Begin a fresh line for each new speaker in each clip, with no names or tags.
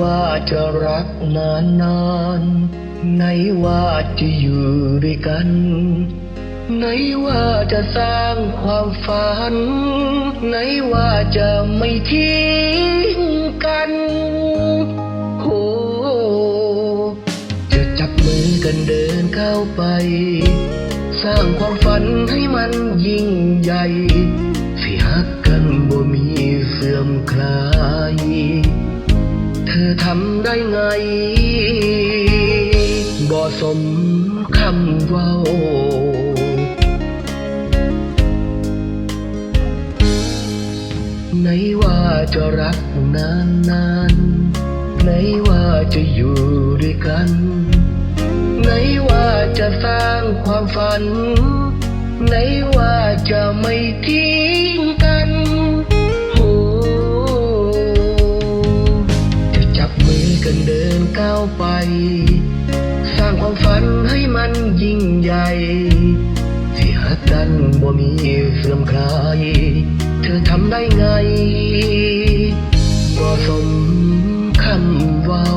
ว่าจะรักนานนานๆไหนว่าจะอยู่ด้วยกันไหนว่าจะสร้างความฝันไหนว่าจะไม่ทิ้งกันโอ้จะจับมือกันเดินเข้าไป สร้างความฝันให้มันยิ่งใหญ่สิฮักกันบ่มีเสื่อมคลาย ธอทำได้ไง บ่สมคำเว้าไหนว่าจะรักนานนานไหนว่าจะอยู่ด้วยกัน ไหนว่าจะสร้างความฝัน ไหนว่าจะไม่ทิ้ง มันยิ่งใหญ่ ที่หักกันบ่มีเสื่อมคลาย เธอทำได้ไงบ่สมคำว่า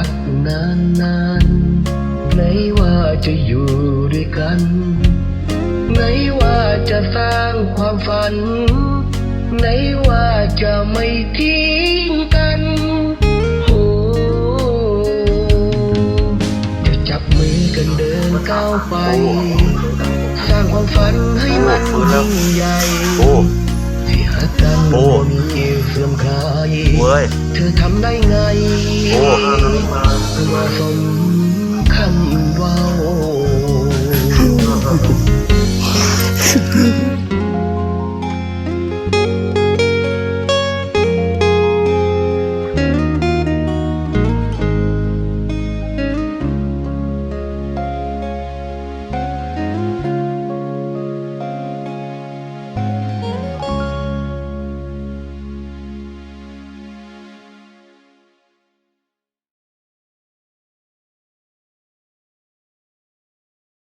รักนานนานๆไหนว่าจะอยู่ด้วยกัน ไหนว่าจะสร้างความฝัน ไหนว่าจะไม่ทิ้งกันโอ้จะจับมือกันเดินก้าวไป สร้างความฝันให้มัน ได้ไง
โอ้
มาสม